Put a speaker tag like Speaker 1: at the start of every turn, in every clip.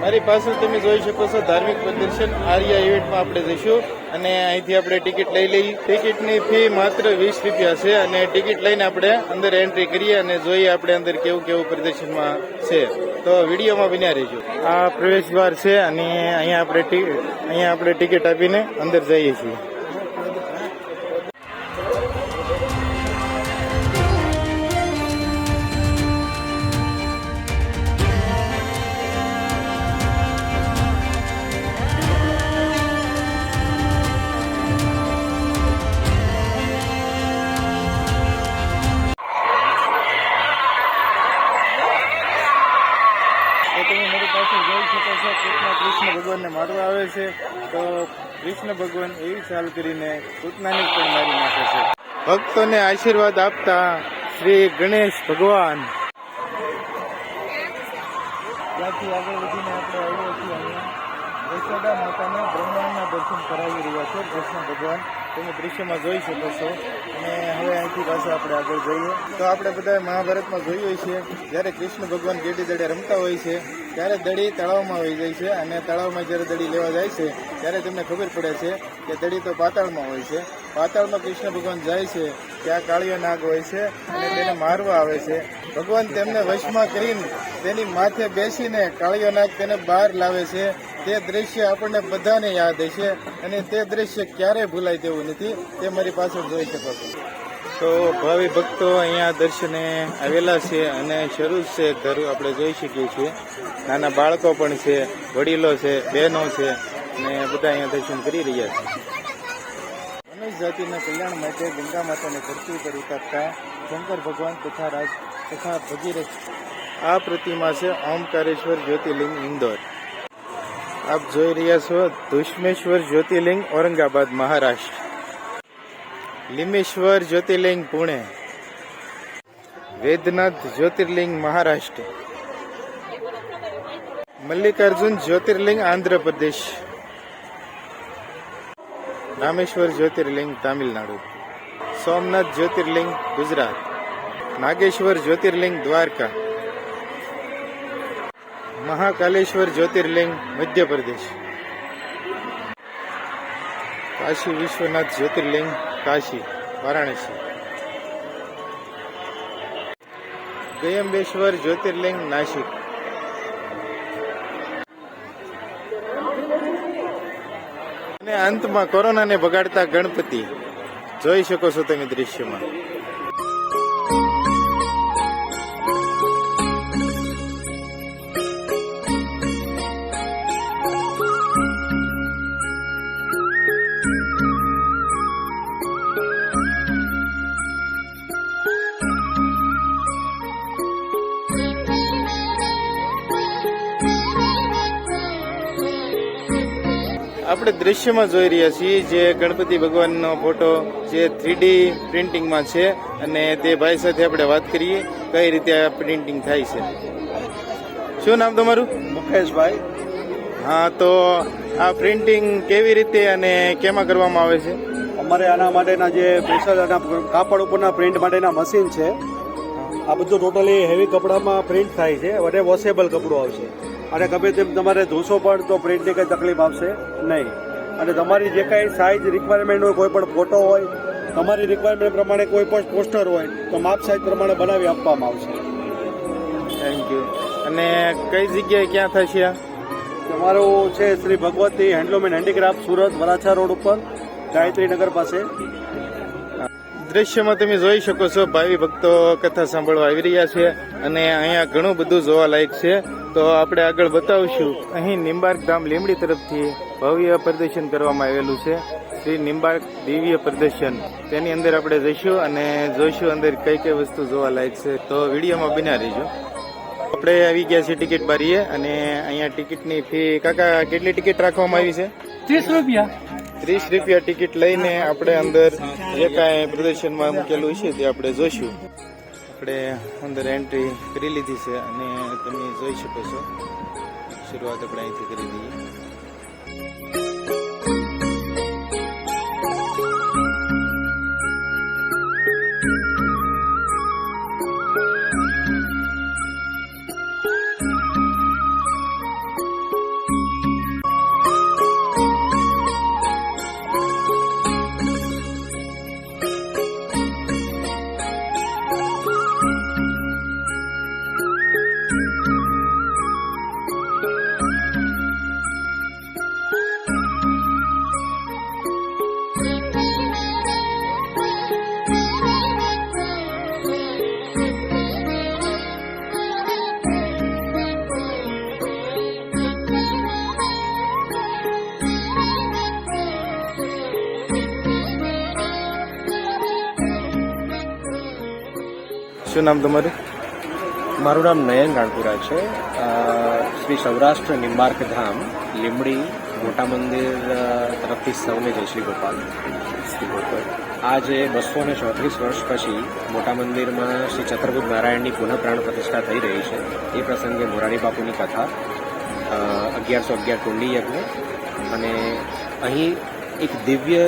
Speaker 1: મારી પાસે તમે જોઈ શકો છો ધાર્મિક પ્રદર્શન આર્યા ઇવેન્ટમાં આપણે જઈશું. અને અહીંથી આપણે ટિકિટ લઈ લઈ. ટિકિટની ફી માત્ર વીસ રૂપિયા છે અને ટિકિટ લઈને આપણે અંદર એન્ટ્રી કરીએ અને જોઈએ આપણે અંદર કેવું કેવું પ્રદર્શનમાં છે. તો વિડીયોમાં બન્યા રહેજો. આ પ્રવેશ દ્વાર છે અને અહીંયા આપણે અહીંયા આપણે ટિકિટ આપીને અંદર જઈએ છીએ. કૃષ્ણ ભગવાનને મારવા આવે છે, તો કૃષ્ણ ભગવાન એવી ચાલ કરીને પૂતનાને પણ મારી નાખે છે. ભક્તોને આશીર્વાદ આપતા શ્રી ગણેશ ભગવાન. ત્યાંથી આગળ વધીને આપણે યશોદા માતાના બ્રહ્માંડના દર્શન કરાવી રહ્યા છે. કૃષ્ણ ભગવાન તમે દૃશ્યમાં જોઈ શકો છો. અને હવે અહીંથી પાછા આપણે આગળ જઈએ. તો આપણે બધા મહાભારતમાં જોયું હોય છે, જ્યારે કૃષ્ણ ભગવાન ગેડી દડે રમતા હોય છે, ત્યારે દડી તળાવમાં વહી જાય છે અને તળાવમાં જ્યારે દડી લેવા જાય છે, ત્યારે તેમને ખબર પડે છે કે દડી તો પાતાળમાં હોય છે. પાતાળમાં કૃષ્ણ ભગવાન જાય છે, ત્યાં કાળીઓ નાગ હોય છે અને તેને મારવા આવે છે. ભગવાન તેમને વશમાં કરીને તેની માથે બેસીને કાળીઓ નાગ તેને બહાર લાવે છે તે દ્રશ્ય આપણને બધાને યાદ હશે અને તે દ્રશ્ય ક્યારેય ભૂલાય તેવું નથી. તે મારી પાસે જોઈ શકો છો. તો ભાવિ ભક્તો અહીંયા દર્શને આવેલા છે અને શરૂ છે ઘર આપણે જોઈ શકીએ છીએ. નાના બાળકો પણ છે વડીલો છે બહેનો છે અને બધા અહીંયા દર્શન કરી રહ્યા છે. મનુષ્ય જાતિના કલ્યાણ માટે ગંગા માતાને ધરતી પર ઉતારતા શંકર ભગવાન તથા રાજ તથા ભગીરથ. આ પ્રતિમા છે ઓમકારેશ્વર જ્યોતિર્લિંગ ઇન્દોર. આપ જોઈ રહ્યા છો ધુષ્મેશ્વર જ્યોતિર્લિંગ ઔરંગાબાદ, મહારાષ્ટ્ર. લીમેશ્વર જ્યોતિર્લિંગ, પુણે. વેદનાથ જ્યોતિર્લિંગ, મહારાષ્ટ્ર. મલ્લિકાર્જુન જ્યોતિર્લિંગ, આંધ્રપ્રદેશ. રામેશ્વર જ્યોતિર્લિંગ, તામિલનાડુ. સોમનાથ જ્યોતિર્લિંગ, ગુજરાત. નાગેશ્વર જ્યોતિર્લિંગ, દ્વારકા. મહાકાલેશ્વર જ્યોતિર્લિંગ, મધ્યપ્રદેશ. કાશી વિશ્વનાથ જ્યોતિર્લિંગ, કાશી, વારાણસી. ગયંબેશ્વર જ્યોતિર્લિંગ, નાસિક. અને અંતમાં કોરોનાને ભગાડતા ગણપતિ. જોઈ શકો છો તમે દૃશ્યમાં આપણે દ્રશ્યમાં જોઈ રહ્યા છીએ જે ગણપતિ ભગવાનનો ફોટો જે થ્રીડી પ્રિન્ટિંગમાં છે અને તે ભાઈ સાથે આપણે વાત કરીએ કઈ રીતે આ પ્રિન્ટિંગ થાય છે. શું નામ તમારું?
Speaker 2: મુકેશભાઈ.
Speaker 1: હા તો આ પ્રિન્ટિંગ કેવી રીતે અને કેમાં કરવામાં આવે છે?
Speaker 2: અમારે આના માટેના જે સ્પેશિયલ કાપડ ઉપરના પ્રિન્ટ માટેના મશીન છે. આ બધું ટોટલી હેવી કપડામાં પ્રિન્ટ થાય છે. અને વોશેબલ કપડું આવશે. અને ગમે તેમ તમારે ધોશો પણ તો પ્રિન્ટની કંઈ તકલીફ આવશે નહીં. અને તમારી જે કાંઈ સાઇઝ રિક્વાયરમેન્ટ હોય કોઈ પણ ફોટો હોય તમારી રિક્વાયરમેન્ટ પ્રમાણે કોઈ પણ પોસ્ટર હોય તો માપ સાઇઝ પ્રમાણે બનાવી આપવામાં આવશે.
Speaker 1: થેન્ક યુ અને કઈ જગ્યાએ ક્યાં થશે
Speaker 2: તમારું છે Shri Bhagwati handloom and handicraft Surat Varachha road ઉપર ગાયત્રી નગર પાસે.
Speaker 1: દ્રશ્યમાં તમે જોઈ શકો છો ભાવિ ભક્તો કથા સાંભળવા આવી રહ્યા છે અને અહીંયા ઘણું બધું જોવાલાયક છે. તો આપણે આગળ બતાવશું. અહીં નિંબાર્ક ધામ લીમડી તરફથી ભવ્ય પ્રદર્શન કરવામાં આવેલું છે. શ્રી નિંબાર્ક દિવ્ય પ્રદર્શન. તેની અંદર આપણે જઈશું અને જોઈશું અંદર કઈ કઈ વસ્તુ જોવાલાયક છે. તો વિડીયોમાં બિના રહીજો. આપણે આવી ગયા છે ટિકિટ બારીએ અને અહીંયા ટિકિટની ફી કાકા કેટલી ટિકિટ રાખવામાં આવી છે?
Speaker 3: ત્રીસ રૂપિયા.
Speaker 1: ત્રીસ રૂપિયા ટિકિટ લઈને આપણે અંદર જે કાંઈ પ્રદર્શનમાં મૂકેલું છે તે આપણે જોઈશું. આપણે અંદર એન્ટ્રી કરી લીધી છે અને તમે જોઈ શકો છો. શરૂઆત આપણે અહીંથી કરી દઈએ. શું નામ તમારું?
Speaker 3: મારું નામ નયન રાણપુરા છે. શ્રી સૌરાષ્ટ્ર નિંબાર્ક ધામ લીમડી મોટા મંદિર તરફથી સૌને જય શ્રી ગોપાલ. શ્રી ગોપાલ આજે બસો ને ચોત્રીસ વર્ષ પછી મોટા મંદિરમાં શ્રી ચતુર્ભુજ નારાયણની પુનઃ પ્રાણ પ્રતિષ્ઠા થઈ રહી છે. એ પ્રસંગે મોરારી બાપુની કથા અગિયારસો અગિયાર કુંડી યજ્ઞ અને અહીં એક દિવ્ય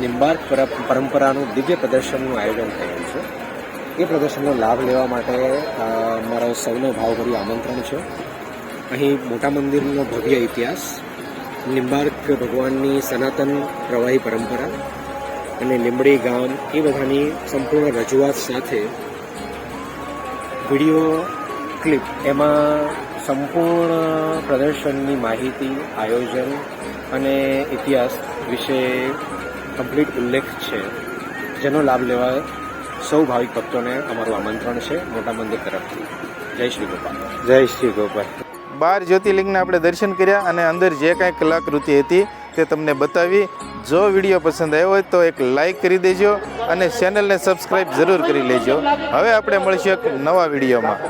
Speaker 3: નિંબાર્ક પરંપરાનું દિવ્ય પ્રદર્શનનું આયોજન થયેલું છે. એ પ્રદર્શનનો લાભ લેવા માટે મારો સૌનો ભાવભર્યું આમંત્રણ છે. અહીં મોટા મંદિરનો ભવ્ય ઇતિહાસ, નિંબાર્ક ભગવાનની સનાતન પ્રવાહી પરંપરા અને લીમડી ગામ એ બધાની સંપૂર્ણ રજૂઆત સાથે વીડિયો ક્લિપ એમાં સંપૂર્ણ પ્રદર્શનની માહિતી, આયોજન અને ઇતિહાસ વિશે કમ્પ્લીટ ઉલ્લેખ છે, જેનો લાભ લેવા સૌ ભાવિક ભક્તોને અમારું આમંત્રણ છે મોટા મંદિર તરફથી. જય શ્રી ગોપાલ.
Speaker 1: જય શ્રી ગોપાલ. બાર જ્યોતિર્લિંગના આપણે દર્શન કર્યા અને અંદર જે કાંઈ કલાકૃતિ હતી તે તમને બતાવી. જો વીડિયો પસંદ આવ્યો હોય તો એક લાઈક કરી દેજો અને ચેનલને સબસ્ક્રાઈબ જરૂર કરી લેજો. હવે આપણે મળીશું એક નવા વિડીયોમાં.